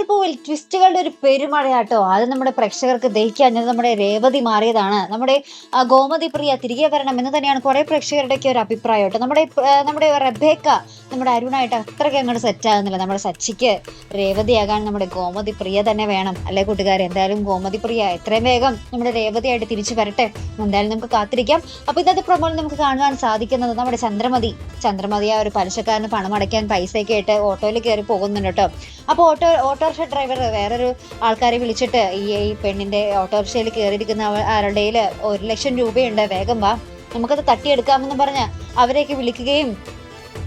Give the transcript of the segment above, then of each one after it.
അതിൽ ട്വിസ്റ്റുകളുടെ ഒരു പെരുമഴയാട്ടോ അത് നമ്മുടെ പ്രേക്ഷകർക്ക് ദഹിക്കാഞ്ഞത് നമ്മുടെ രേവതി മാറിയതാണ്. നമ്മുടെ ഗോമതി പ്രിയ തിരികെ വരണം എന്ന് തന്നെയാണ് കുറേ പ്രേക്ഷകരുടെയൊക്കെ ഒരു അഭിപ്രായം കേട്ടോ നമ്മുടെ നമ്മുടെ റബേക്ക നമ്മുടെ അരുണായിട്ട് അത്രയ്ക്ക് അങ്ങോട്ട് സെറ്റ് ആകുന്നില്ല. നമ്മുടെ സച്ചിക്ക് രേവതിയാകാൻ നമ്മുടെ ഗോമതി പ്രിയ തന്നെ വേണം. അല്ലേ കൂട്ടുകാർ എന്തായാലും ഗോമതി പ്രിയ എത്രയും വേഗം നമ്മുടെ രേവതിയായിട്ട് തിരിച്ചു വരട്ടെ. എന്തായാലും നമുക്ക് കാത്തിരിക്കാം. അപ്പോൾ ഇന്നത്തെ പ്രൊമോയിൽ നമുക്ക് കാണുവാൻ സാധിക്കുന്നത് നമ്മുടെ ചന്ദ്രമതി. ചന്ദ്രമതി ആ ഒരു പലിശക്കാരന് പണം അടയ്ക്കാൻ പൈസയൊക്കെ ആയിട്ട് ഓട്ടോയിൽ കയറി പോകുന്നുണ്ട് കേട്ടോ അപ്പോൾ ഓട്ടോ ഓട്ടോറിക്ഷ ഡ്രൈവർ വേറൊരു ആൾക്കാരെ വിളിച്ചിട്ട് ഈ ഈ പെണ്ണിന്റെ ഓട്ടോറിക്ഷയിൽ കയറിയിരിക്കുന്ന ആരുടെ ഒരു ലക്ഷം രൂപയുണ്ട് വേഗം വാ. നമുക്കത് തട്ടിയെടുക്കാമെന്ന് പറഞ്ഞ് അവരെയൊക്കെ വിളിക്കുകയും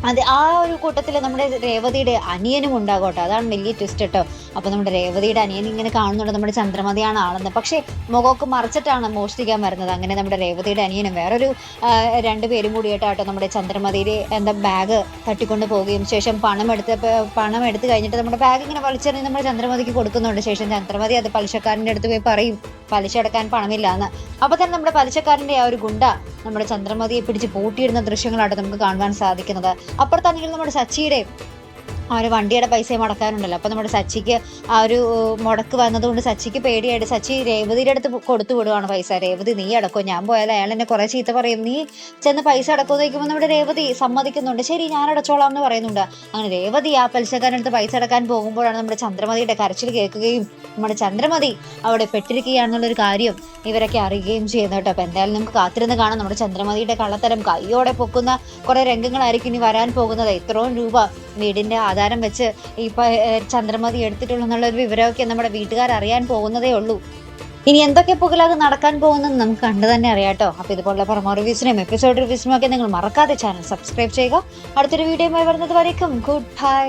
അത് ആ ഒരു കൂട്ടത്തിൽ നമ്മുടെ രേവതിയുടെ അനിയനും ഉണ്ടാകും കേട്ടോ അതാണ് വലിയ ട്വിസ്റ്റ് കേട്ടോ അപ്പൊ നമ്മുടെ രേവതിയുടെ അനിയൻ ഇങ്ങനെ കാണുന്നുണ്ട്. നമ്മുടെ ചന്ദ്രമതിയാണ് ആളെന്ന്. പക്ഷേ മുഖമൊക്കെ മറിച്ചിട്ടാണ് മോഷ്ടിക്കാൻ വരുന്നത്. അങ്ങനെ നമ്മുടെ രേവതിയുടെ അനിയനും വേറൊരു രണ്ട് പേരും കൂടിയിട്ടാട്ടോ നമ്മുടെ ചന്ദ്രമതിയുടെ എന്താ ബാഗ് തട്ടിക്കൊണ്ട് പോവുകയും ശേഷം പണം എടുത്ത് പണം എടുത്തു കഴിഞ്ഞിട്ട് നമ്മുടെ ബാഗ് ഇങ്ങനെ വലിച്ചെറിഞ്ഞ് നമ്മുടെ ചന്ദ്രമതിക്ക് കൊടുക്കുന്നുണ്ട്. ശേഷം ചന്ദ്രമതി അത് പലിശക്കാരന്റെ അടുത്ത് പോയി പറയും. പലിശ അടക്കാൻ പണമില്ല എന്ന് അപ്പൊ തന്നെ നമ്മുടെ പലിശക്കാരന്റെ ആ ഒരു ഗുണ്ട നമ്മുടെ ചന്ദ്രമതിയെ പിടിച്ച് പൂട്ടിയിടുന്ന ദൃശ്യങ്ങളാണ് നമുക്ക് കാണുവാൻ സാധിക്കുന്നത്. അപ്പുറത്താണെങ്കിൽ നമ്മുടെ സച്ചിയുടെ ഒരു വണ്ടിയുടെ പൈസ മുടക്കാനുണ്ടല്ലോ അപ്പൊ നമ്മുടെ സച്ചിക്ക് ആ ഒരു മുടക്ക് വന്നതുകൊണ്ട് സച്ചിക്ക് പേടിയായിട്ട് സച്ചി രേവതിയുടെ അടുത്ത് കൊടുത്തു വിടുവാണ് പൈസ. രേവതി നീ അടക്കോ? ഞാൻ പോയാൽ അയാൾ എന്നെ കുറേ ചീത്ത പറയും. നീ ചെന്ന് പൈസ അടക്കുമെന്ന് ചോദിക്കുമ്പോൾ നമ്മുടെ രേവതി സമ്മതിക്കുന്നുണ്ട്. ശരി ഞാൻ അടച്ചോളാം എന്ന് പറയുന്നുണ്ട്. അങ്ങനെ രേവതി ആ പലിശക്കാരടുത്ത് പൈസ അടക്കാൻ പോകുമ്പോഴാണ് നമ്മുടെ ചന്ദ്രമതിയുടെ കരച്ചിൽ കേൾക്കുകയും നമ്മുടെ ചന്ദ്രമതി അവിടെ പെട്ടിരിക്കുകയാണെന്നുള്ളൊരു കാര്യം ഇവരൊക്കെ അറിയുകയും ചെയ്യുന്നു കേട്ടോ. അപ്പൊ എന്തായാലും നമുക്ക് കാത്തിരുന്ന് കാണാം. നമ്മുടെ ചന്ദ്രമതിയുടെ കള്ളത്തരം കൈയോടെ പൊക്കുന്ന കുറെ രംഗങ്ങളായിരിക്കും ഇനി വരാൻ പോകുന്നത്. ഇത്രയും രൂപ വീടിന്റെ ആധാരം വെച്ച് ഇപ്പൊ ചന്ദ്രമതി എടുത്തിട്ടുള്ളൂ എന്നുള്ളൊരു വിവരമൊക്കെ നമ്മുടെ വീട്ടുകാർ അറിയാൻ പോകുന്നതേ ഉള്ളൂ. ഇനി എന്തൊക്കെ പുകലാകെ നടക്കാൻ പോകുന്നതെന്ന് നമുക്ക് കണ്ടു തന്നെ അറിയാട്ടോ. അപ്പോൾ ഇതുപോലുള്ള പ്രൊമോ റിവ്യൂസിനും എപ്പിസോഡ് റിവ്യൂസിനും ഒക്കെ നിങ്ങൾ മറക്കാതെ ചാനൽ സബ്സ്ക്രൈബ് ചെയ്യുക. അടുത്തൊരു വീഡിയോ വരുന്നത് വരേക്കും. Good bye